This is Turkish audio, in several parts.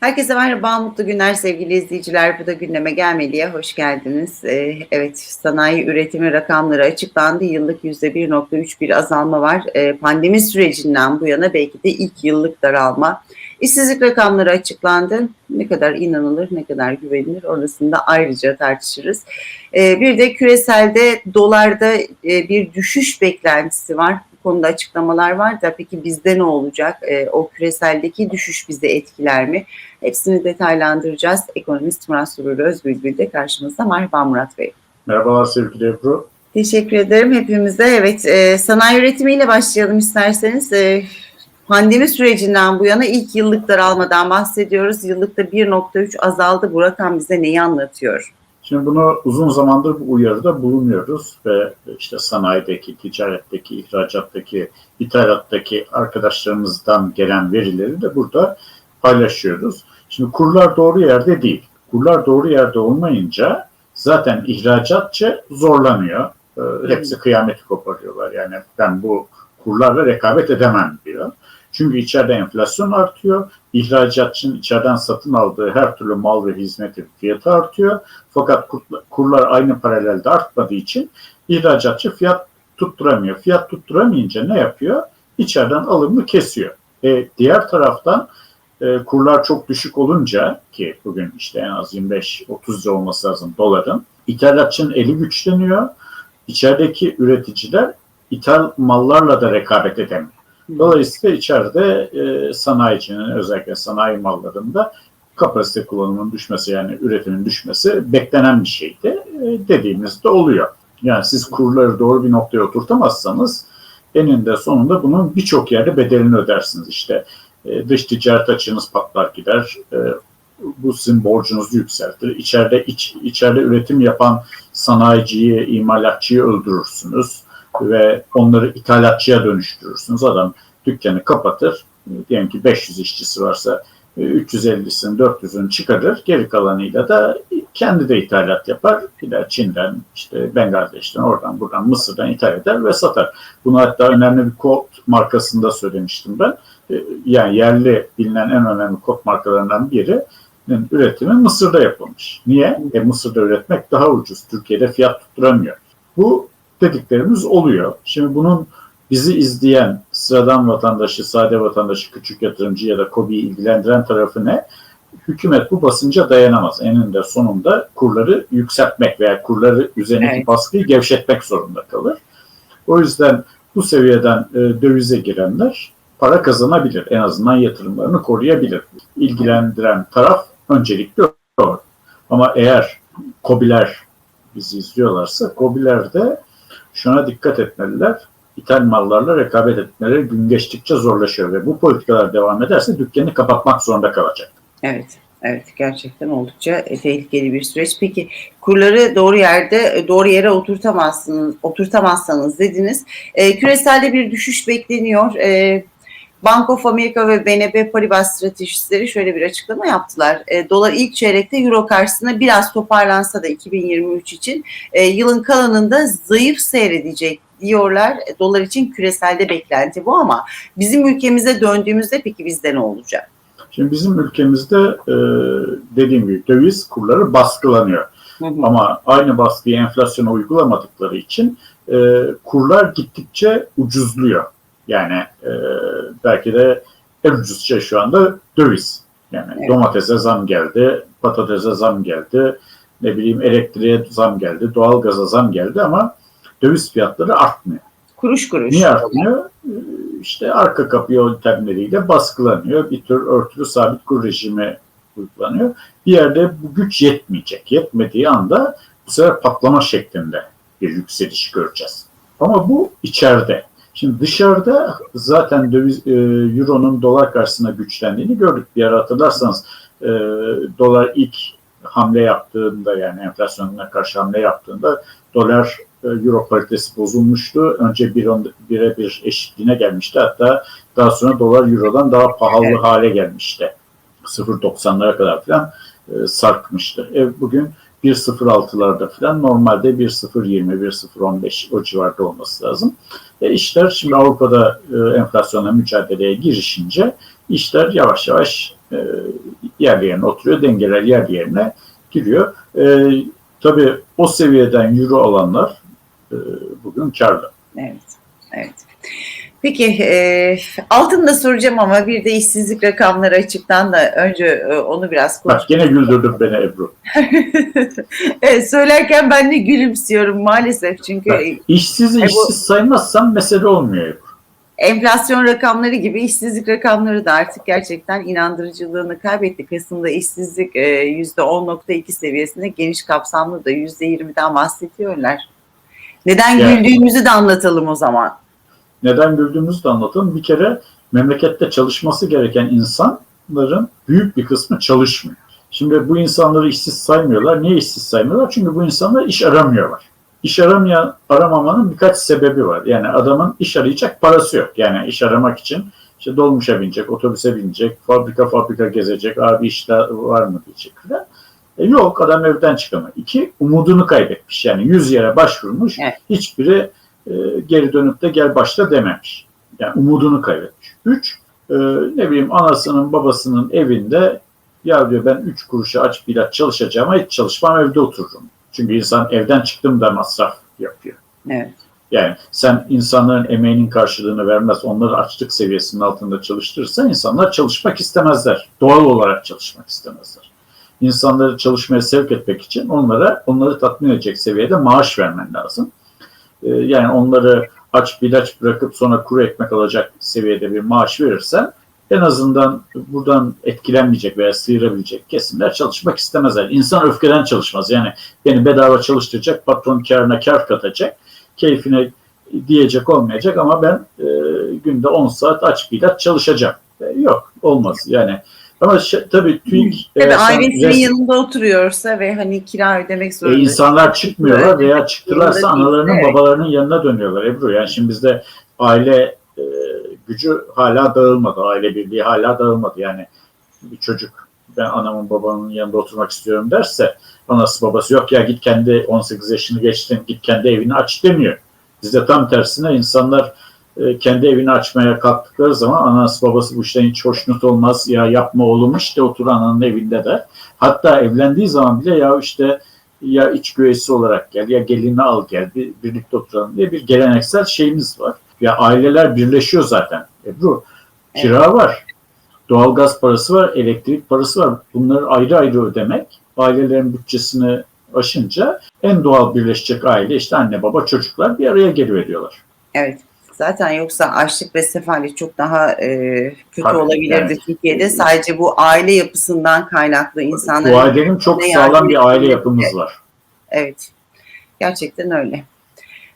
Herkese merhaba, mutlu günler sevgili izleyiciler. Bu da gündeme gelmeliye hoş geldiniz. Ee, evet, sanayi üretimi rakamları açıklandı. Yıllık %1.3 bir azalma var. Ee, pandemi sürecinden bu yana belki de ilk yıllık daralma. İşsizlik rakamları açıklandı. Ne kadar inanılır, ne kadar güvenilir orasını da ayrıca tartışırız. Ee, bir de küreselde dolarda e, bir düşüş beklentisi var konuda açıklamalar var da peki bizde ne olacak? E, o küreseldeki düşüş bizi etkiler mi? Hepsini detaylandıracağız. Ekonomist Murat Surur Özbülbül de karşımızda. Merhaba Murat Bey. Merhabalar sevgili Ebru. Teşekkür ederim hepimize. Evet, e, sanayi üretimiyle başlayalım isterseniz. E, pandemi sürecinden bu yana ilk yıllık daralmadan bahsediyoruz. Yıllıkta 1.3 azaldı. Bu rakam bize neyi anlatıyor? Şimdi bunu uzun zamandır bu uyarıda bulunuyoruz ve işte sanayideki, ticaretteki, ihracattaki, ithalattaki arkadaşlarımızdan gelen verileri de burada paylaşıyoruz. Şimdi kurlar doğru yerde değil. Kurlar doğru yerde olmayınca zaten ihracatçı zorlanıyor. Ee, hepsi kıyameti koparıyorlar. Yani ben bu kurlarla rekabet edemem diyor. Çünkü içeride enflasyon artıyor. İhracatçının içeriden satın aldığı her türlü mal ve hizmetin fiyatı artıyor. Fakat kurlar aynı paralelde artmadığı için ihracatçı fiyat tutturamıyor. Fiyat tutturamayınca ne yapıyor? İçeriden alımını kesiyor. E, diğer taraftan e, kurlar çok düşük olunca ki bugün işte en az 25-30 lira olması lazım doların. İthalatçının eli güçleniyor. İçerideki üreticiler ithal mallarla da rekabet edemiyor. Dolayısıyla içeride e, sanayicinin özellikle sanayi mallarında kapasite kullanımının düşmesi yani üretimin düşmesi beklenen bir şeydi. E, dediğimizde oluyor. Yani siz kurları doğru bir noktaya oturtamazsanız eninde sonunda bunun birçok yerde bedelini ödersiniz. İşte e, dış ticaret açığınız patlar gider. E, bu sizin borcunuzu yükseltir. İçeride iç, içeride üretim yapan sanayiciyi, imalatçıyı öldürürsünüz ve onları ithalatçıya dönüştürürsünüz. Adam dükkanı kapatır. Diyelim ki 500 işçisi varsa 350'sini 400'ünü çıkarır. Geri kalanıyla da kendi de ithalat yapar. Gider Çin'den, işte Bangladeş'ten, oradan buradan Mısır'dan ithal eder ve satar. Bunu hatta önemli bir kod markasında söylemiştim ben. Yani yerli bilinen en önemli kod markalarından biri üretimi Mısır'da yapılmış. Niye? E Mısır'da üretmek daha ucuz. Türkiye'de fiyat tutturamıyor. Bu dediklerimiz oluyor. Şimdi bunun bizi izleyen sıradan vatandaşı, sade vatandaşı, küçük yatırımcı ya da KOBİ'yi ilgilendiren tarafı ne? Hükümet bu basınca dayanamaz. Eninde sonunda kurları yükseltmek veya kurları üzerindeki evet. baskıyı gevşetmek zorunda kalır. O yüzden bu seviyeden e, dövize girenler para kazanabilir. En azından yatırımlarını koruyabilir. İlgilendiren taraf öncelikli o. Ama eğer KOBİ'ler bizi izliyorlarsa KOBİ'ler de şuna dikkat etmeliler. İthal mallarla rekabet etmeleri gün geçtikçe zorlaşıyor ve bu politikalar devam ederse dükkanı kapatmak zorunda kalacak. Evet. Evet gerçekten oldukça tehlikeli bir süreç. Peki kurları doğru yerde doğru yere oturtamazsınız, oturtamazsanız dediniz. E, küreselde bir düşüş bekleniyor. E, Bank of America ve BNP Paribas stratejistleri şöyle bir açıklama yaptılar. E, dolar ilk çeyrekte euro karşısında biraz toparlansa da 2023 için e, yılın kalanında zayıf seyredecek diyorlar. E, dolar için küreselde beklenti bu ama bizim ülkemize döndüğümüzde peki bizde ne olacak? Şimdi bizim ülkemizde e, dediğim gibi döviz kurları baskılanıyor. Hı hı. Ama aynı baskıyı enflasyona uygulamadıkları için e, kurlar gittikçe ucuzluyor. Yani e, belki de en ucuz şey şu anda döviz. Yani evet. domatese zam geldi, patatese zam geldi, ne bileyim elektriğe zam geldi, doğalgaza zam geldi ama döviz fiyatları artmıyor. Kuruş kuruş. Niye artmıyor? E, işte arka kapı yöntemleriyle baskılanıyor. Bir tür örtülü sabit kur rejimi uygulanıyor. Bir yerde bu güç yetmeyecek. Yetmediği anda bu sefer patlama şeklinde bir yükseliş göreceğiz. Ama bu içeride. Şimdi dışarıda zaten döviz, e, euronun dolar karşısında güçlendiğini gördük. Bir ara hatırlarsanız e, dolar ilk hamle yaptığında yani enflasyonuna karşı hamle yaptığında dolar e, euro paritesi bozulmuştu. Önce bir bire bir eşitliğine gelmişti. Hatta daha sonra dolar eurodan daha pahalı evet. hale gelmişti. 0.90'lara kadar falan e, sarkmıştı. E, bugün 1.06'larda falan normalde 1.020, 1.015 o civarda olması lazım. E işler şimdi Avrupa'da e, enflasyonla mücadeleye girişince işler yavaş yavaş e, yer yerine oturuyor, dengeler yer yerine giriyor. E, tabii o seviyeden euro alanlar e, bugün karlı. Evet, evet. Peki e, altın da soracağım ama bir de işsizlik rakamları açıktan da önce e, onu biraz konuş. Bak gene güldürdün beni Ebru. evet, söylerken ben de gülümsüyorum maalesef çünkü Bak, işsizi E, işsiz saymazsan mesele olmuyor Ebru. enflasyon rakamları gibi işsizlik rakamları da artık gerçekten inandırıcılığını kaybetti. Kasım'da işsizlik e, %10.2 seviyesinde geniş kapsamlı da %20'den bahsediyorlar. Neden Yani- güldüğümüzü de anlatalım o zaman. Neden güldüğümüzü de anlatalım. Bir kere memlekette çalışması gereken insanların büyük bir kısmı çalışmıyor. Şimdi bu insanları işsiz saymıyorlar. Niye işsiz saymıyorlar? Çünkü bu insanlar iş aramıyorlar. İş aramayan, aramamanın birkaç sebebi var. Yani adamın iş arayacak parası yok. Yani iş aramak için işte dolmuşa binecek, otobüse binecek, fabrika fabrika gezecek, abi işte var mı diyecek falan. E yok adam evden çıkamıyor. İki, umudunu kaybetmiş. Yani yüz yere başvurmuş. Evet. Hiçbiri e, geri dönüp de gel başla dememiş. Yani umudunu kaybetmiş. Üç, e, ne bileyim anasının babasının evinde ya diyor ben üç kuruşa aç bir ilaç çalışacağım ama hiç çalışmam evde otururum. Çünkü insan evden çıktım da masraf yapıyor. Evet. Yani sen insanların emeğinin karşılığını vermez, onları açlık seviyesinin altında çalıştırırsan insanlar çalışmak istemezler. Doğal olarak çalışmak istemezler. İnsanları çalışmaya sevk etmek için onlara onları tatmin edecek seviyede maaş vermen lazım. Ee, yani onları aç bir ilaç bırakıp sonra kuru ekmek alacak seviyede bir maaş verirsen en azından buradan etkilenmeyecek veya sıyırabilecek kesimler çalışmak istemezler. İnsan öfkeden çalışmaz. Yani beni bedava çalıştıracak, patron karına kar katacak, keyfine diyecek olmayacak ama ben e, günde 10 saat aç bir ilaç çalışacağım. E, yok, olmaz. Yani ama şey, tabii TÜİK Tabii eğer sen ailesinin res- yanında oturuyorsa ve hani kira ödemek e, zorunda. insanlar çıkmıyorlar veya çıktılarsa analarının evet. babalarının yanına dönüyorlar Ebru. Yani şimdi bizde aile e, gücü hala dağılmadı. Aile birliği hala dağılmadı. Yani bir çocuk ben anamın babamın yanında oturmak istiyorum derse anası babası yok ya git kendi 18 yaşını geçtin git kendi evini aç demiyor. Bizde tam tersine insanlar e, kendi evini açmaya kalktıkları zaman anası babası bu işten hiç hoşnut olmaz ya yapma oğlum işte otur ananın evinde de. Hatta evlendiği zaman bile ya işte ya iç güveysi olarak gel ya gelini al gel bir, birlikte oturalım diye bir geleneksel şeyimiz var. Ya aileler birleşiyor zaten. Ebru kira var, doğalgaz parası var, elektrik parası var. Bunları ayrı ayrı ödemek ailelerin bütçesini aşınca en doğal birleşecek aile işte anne baba çocuklar bir araya geliyor Evet. Zaten yoksa açlık ve sefalet çok daha e, kötü Tabii, olabilirdi yani. Türkiye'de. Sadece bu aile yapısından kaynaklı insanların... Bu ailenin çok sağlam bir aile yapımız var. Evet. Gerçekten öyle.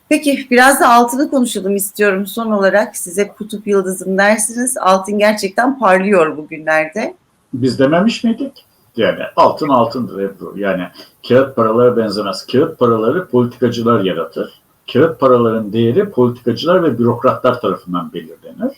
Peki biraz da altını konuşalım istiyorum. Son olarak size kutup yıldızım dersiniz. Altın gerçekten parlıyor bugünlerde. Biz dememiş miydik? Yani altın altındır Ebru. Yani kağıt paralara benzemez. Kağıt paraları politikacılar yaratır. Kağıt paraların değeri politikacılar ve bürokratlar tarafından belirlenir.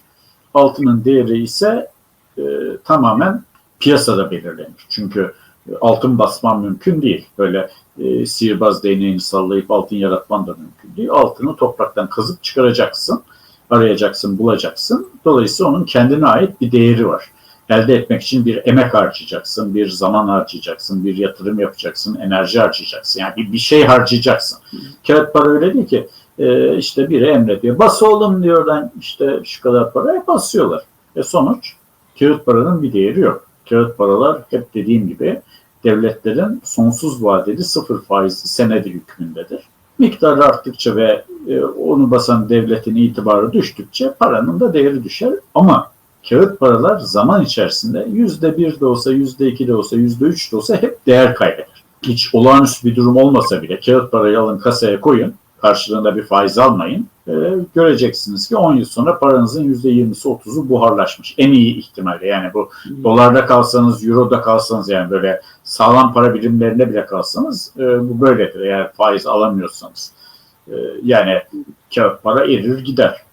Altının değeri ise e, tamamen piyasada belirlenir. Çünkü e, altın basman mümkün değil. Böyle e, sihirbaz değneğini sallayıp altın yaratman da mümkün değil. Altını topraktan kazıp çıkaracaksın, arayacaksın, bulacaksın. Dolayısıyla onun kendine ait bir değeri var elde etmek için bir emek harcayacaksın, bir zaman harcayacaksın, bir yatırım yapacaksın, enerji harcayacaksın. Yani bir, bir şey harcayacaksın. Kağıt para öyle değil ki e, işte biri emrediyor. Bas oğlum diyor lan işte şu kadar paraya basıyorlar. E sonuç kağıt paranın bir değeri yok. Kağıt paralar hep dediğim gibi devletlerin sonsuz vadeli sıfır faizli senedi hükmündedir. Miktarı arttıkça ve e, onu basan devletin itibarı düştükçe paranın da değeri düşer. Ama kağıt paralar zaman içerisinde yüzde bir de olsa, yüzde iki de olsa, yüzde üç de olsa hep değer kaybeder. Hiç olağanüstü bir durum olmasa bile kağıt parayı alın kasaya koyun, karşılığında bir faiz almayın. Ee, göreceksiniz ki 10 yıl sonra paranızın yüzde yirmisi otuzu buharlaşmış. En iyi ihtimalle yani bu dolarda kalsanız, euroda kalsanız yani böyle sağlam para birimlerinde bile kalsanız e, bu böyledir eğer faiz alamıyorsanız. E, yani kağıt para erir gider.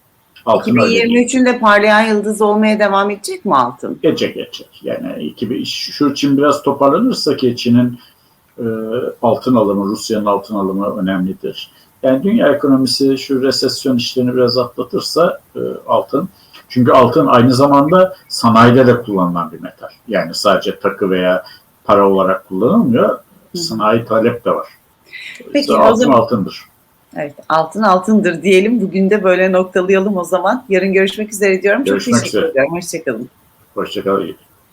Altın öyle değil. 2023'ün de parlayan yıldız olmaya devam edecek mi altın? Geçecek geçecek. Yani 2000, şu için biraz toparlanırsa ki Çin'in e, altın alımı, Rusya'nın altın alımı önemlidir. Yani dünya ekonomisi şu resesyon işlerini biraz atlatırsa e, altın Çünkü altın aynı zamanda sanayide de kullanılan bir metal. Yani sadece takı veya para olarak kullanılmıyor. Sanayi talep de var. Peki, o altın altındır. Evet, altın altındır diyelim. Bugün de böyle noktalayalım o zaman. Yarın görüşmek üzere diyorum. Görüşmek Çok teşekkür üzere. ediyorum. Hoşçakalın. Hoşçakalın.